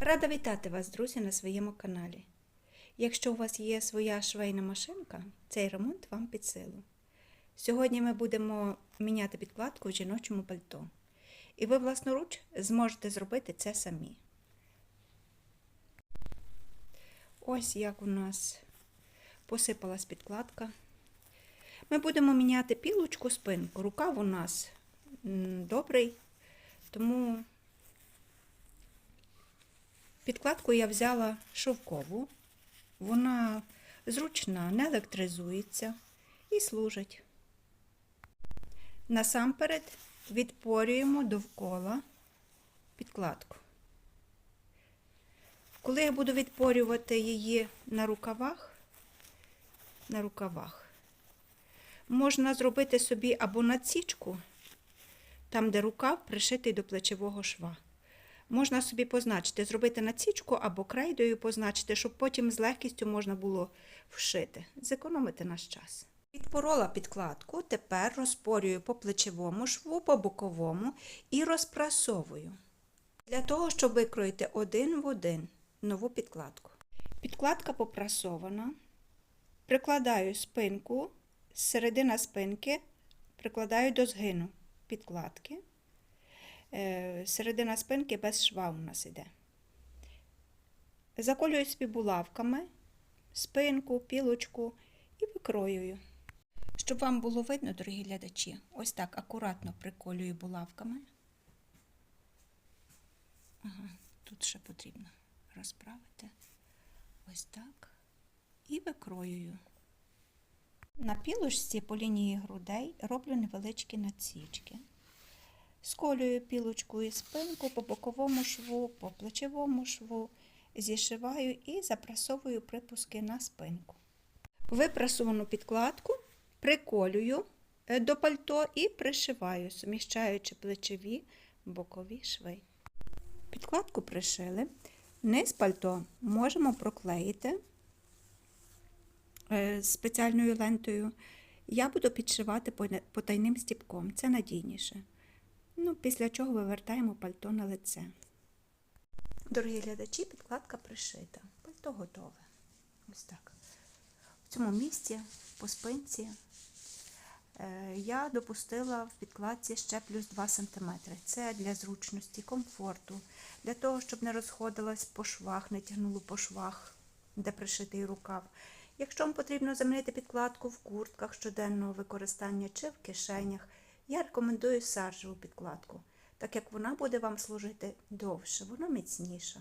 Рада вітати вас, друзі, на своєму каналі. Якщо у вас є своя швейна машинка, цей ремонт вам під силу. Сьогодні ми будемо міняти підкладку в жіночому пальто. І ви власноруч зможете зробити це самі. Ось як у нас посипалась підкладка. Ми будемо міняти пілочку спинку. Рукав у нас добрий, тому підкладку я взяла шовкову. Вона зручна, не електризується і служить. Насамперед відпорюємо довкола підкладку. Коли я буду відпорювати її на рукавах, на рукавах, можна зробити собі або надсічку, там, де рукав пришитий до плечового шва. Можна собі позначити, зробити надсічку або крейдою позначити, щоб потім з легкістю можна було вшити, зекономити наш час. Підпорола підкладку, тепер розпорюю по плечовому шву, по боковому і розпрасовую. Для того, щоб викроїти один в один нову підкладку. Підкладка попрасована. Прикладаю спинку, середина спинки прикладаю до згину підкладки. Е, Середина спинки без шва у нас іде. Заколюю собі булавками спинку, пілочку і викроюю. Щоб вам було видно, дорогі глядачі, ось так акуратно приколюю булавками. Ага, тут ще потрібно розправити. Ось так. І викроюю. На пілочці по лінії грудей роблю невеличкі надсічки. Сколюю пілочку і спинку по боковому шву, по плечовому шву, зішиваю і запрасовую припуски на спинку. Випрасовану підкладку приколюю е, до пальто і пришиваю, суміщаючи плечові бокові шви. Підкладку пришили. Низ пальто можемо проклеїти е, спеціальною лентою. Я буду підшивати потайним стіпком, це надійніше. Ну, після чого вивертаємо пальто на лице. Дорогі глядачі, підкладка пришита. Пальто готове. Ось так. В цьому місці, по спинці, е, я допустила в підкладці ще плюс 2 см. Це для зручності, комфорту, для того, щоб не розходилась по швах, не тягнуло по швах, де пришитий рукав. Якщо вам потрібно замінити підкладку в куртках щоденного використання чи в кишенях, я рекомендую саржеву підкладку, так як вона буде вам служити довше, вона міцніша.